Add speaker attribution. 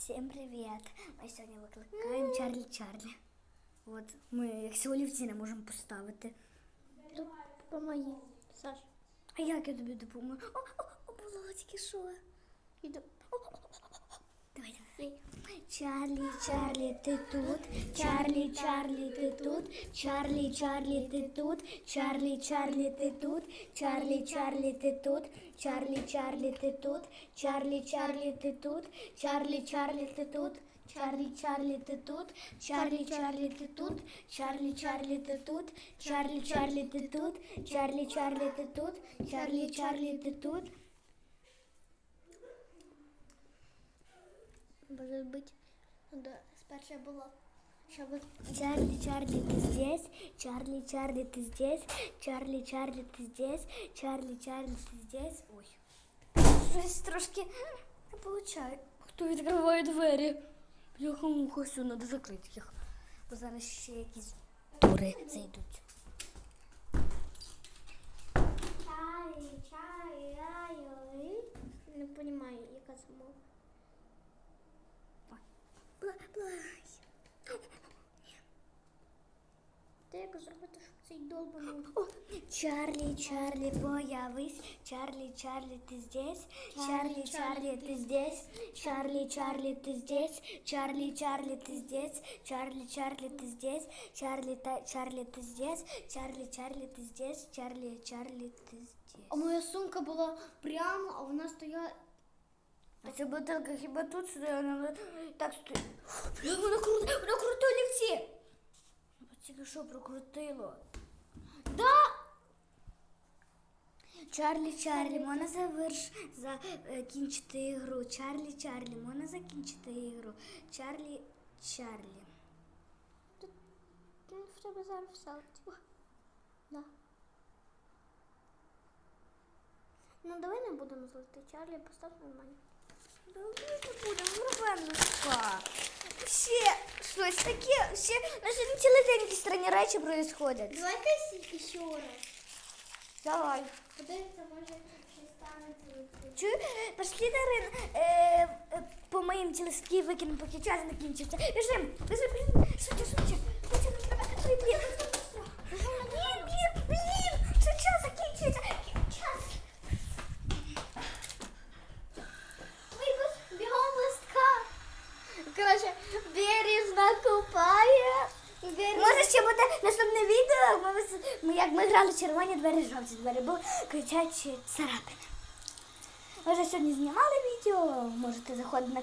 Speaker 1: Всім привіт! Ми сьогодні викликаємо Чарлі Чарлі. От ми, як олівці не можемо поставити.
Speaker 2: Допомоги, Саш.
Speaker 1: А як я тобі допоможу? О, о, о, було тільки що.
Speaker 2: Іду.
Speaker 1: Давай, давай. Чарлі, Чарлі, ти тут. Чарлі, Чарлі, ти тут. Чарлі, Чарлі, ти тут. Чарлі, Чарлі, ти тут. Чарлі, Чарлі, ти тут. Чарлі, Чарлі, ти тут. Чарлі, Чарлі, ти тут. Чарлі, Чарлі, ти тут. Чарлі, Чарлі, ти тут. Чарлі, Чарлі, ти тут. Чарлі, Чарлі, ти тут. Чарлі, Чарлі, ти тут. Чарлі, Чарлі, ти тут. Чарлі, Чарлі, ти тут.
Speaker 2: Може бути. Да, спершу було. Щоб
Speaker 1: Чарли, Чарли, ты здесь? Чарли, Чарли, ты здесь? Чарли, Чарли, ты здесь? Чарли, Чарли, ты здесь? Ой. Щось трошки не получаю. Хто відкриває двері? Бляха муха, все, треба закрити їх. Бо зараз ще якісь тури зайдуть.
Speaker 2: Чай, чай, ай, Не розумію, яка це мова.
Speaker 1: плащ.
Speaker 2: Ти як зробити, щоб цей долбаний...
Speaker 1: Чарлі, Чарлі, появись. Чарлі, Чарлі, ти здесь. Чарлі, Чарлі, ти здесь. Чарлі, Чарлі, ти здесь. Чарлі, Чарли, ты здесь. Чарлі, Чарлі, ти здесь. Чарлі, Чарлі, ти здесь. Чарлі, Чарлі, ти здесь. Чарлі, Чарлі, ти здесь.
Speaker 2: А моя сумка була прямо, а вона стояла
Speaker 1: а ця бутилка хіба тут? Вона Так стоїть. Бля, Вона кру... вона олівці! Тільки що прокрутило?
Speaker 2: Да!
Speaker 1: Чарлі, Чарлі, можна заверш закінчити ігру. Чарлі, Чарлі, можна закінчити ігру. Чарлі, Чарлі.
Speaker 2: Тут в тебе зараз. О, Да. Ну давай не будемо злити Чарлі, постав нормально.
Speaker 1: Давай не будемо, напевно, спа. Ще щось таке, ще на цілий странні речі происходять.
Speaker 2: Давай-ка ще раз.
Speaker 1: Давай.
Speaker 2: Подивіться, може станеться.
Speaker 1: Чую, пошли, Дарин, е, е, по моїм телескії викинемо, поки час не кінчиться. Біжим, біжим, біжим, швидше, швидше. Швидше, нам треба, ой, блін. Блін, блін, блін, що час закінчується. Час.
Speaker 2: Випуск бігом листка. Коротше, бережно купає.
Speaker 1: Може ще буде наступне відео, ми, ми, як ми грали червоні двері, жовті двері, бо кричачі царапини. Ми вже сьогодні знімали відео, можете заходити на